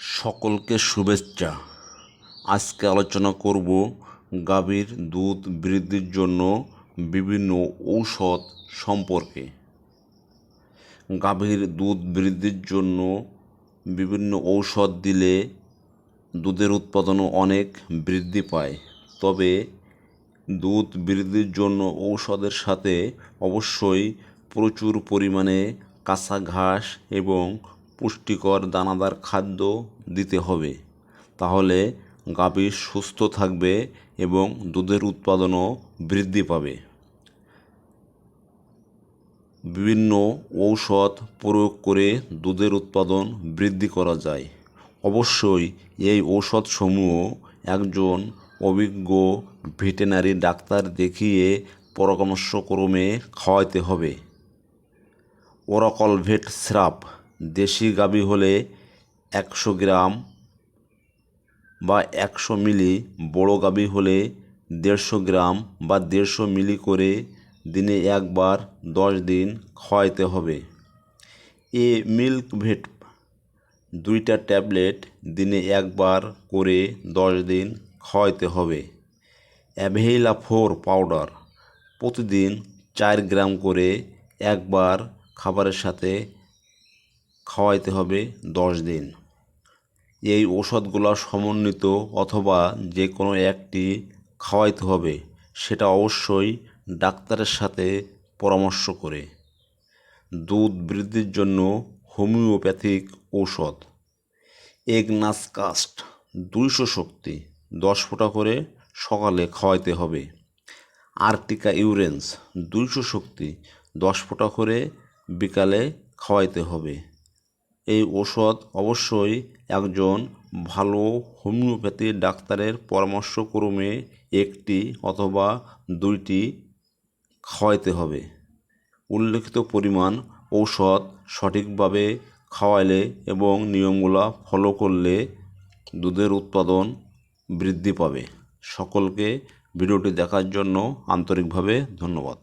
সকলকে শুভেচ্ছা। আজকে আলোচনা করব গাভীর দুধ বৃদ্ধির জন্য বিভিন্ন ঔষধ সম্পর্কে। গাভীর দুধ বৃদ্ধির জন্য বিভিন্ন ঔষধ দিলে দুধের উৎপাদনও অনেক বৃদ্ধি পায়। তবে দুধ বৃদ্ধির জন্য ঔষধের সাথে অবশ্যই প্রচুর পরিমাণে কাঁচা ঘাস এবং পুষ্টিকর দানাদার খাদ্য দিতে হবে। তাহলে গাভী সুস্থ থাকবে এবং দুধের উৎপাদনও বৃদ্ধি পাবে। বিভিন্ন ঔষধ প্রয়োগ করে দুধের উৎপাদন বৃদ্ধি করা যায়। অবশ্যই এই ঔষধসমূহ একজন অভিজ্ঞ ভেটেরিনারি ডাক্তার দেখিয়ে পরামর্শক্রমে খাওয়াতে হবে। ওরাকল ভেট স্রাপ দেশি গাভী হলে একশো গ্রাম বা একশো মিলি, বড় গাভী হলে দেড়শো গ্রাম বা দেড়শো মিলি করে দিনে একবার দশ দিন খাওয়াইতে হবে। এ মিল্ক ভেট দুইটা ট্যাবলেট দিনে একবার করে দশ দিন খাওয়াইতে হবে। অ্যাভেইলা ফোর পাউডার প্রতিদিন চার গ্রাম করে একবার খাবারের সাথে খাওয়াইতে হবে দশ দিন। এই ওষুধগুলো সমন্বিত অথবা যে কোনো একটি খাওয়াইতে হবে, সেটা অবশ্যই ডাক্তারের সাথে পরামর্শ করে। দুধ বৃদ্ধির জন্য হোমিওপ্যাথিক ঔষধ। এগনাস কাস্ট দুইশো শক্তি, দশ ফোঁটা করে সকালে খাওয়াইতে হবে। আর্টিকা ইউরেন্স দুইশো শক্তি, দশ ফোঁটা করে বিকালে খাওয়াইতে হবে। এই ওষুধ অবশ্যই একজন ভালো হোমিওপ্যাথি ডাক্তারের পরামর্শক্রমে একটি অথবা দুইটি খাওয়াইতে হবে। উল্লেখিত পরিমাণ ঔষধ সঠিকভাবে খাওয়াইলে এবং নিয়মগুলো ফলো করলে দুধের উৎপাদন বৃদ্ধি পাবে। সকলকে ভিডিওটি দেখার জন্য আন্তরিকভাবে ধন্যবাদ।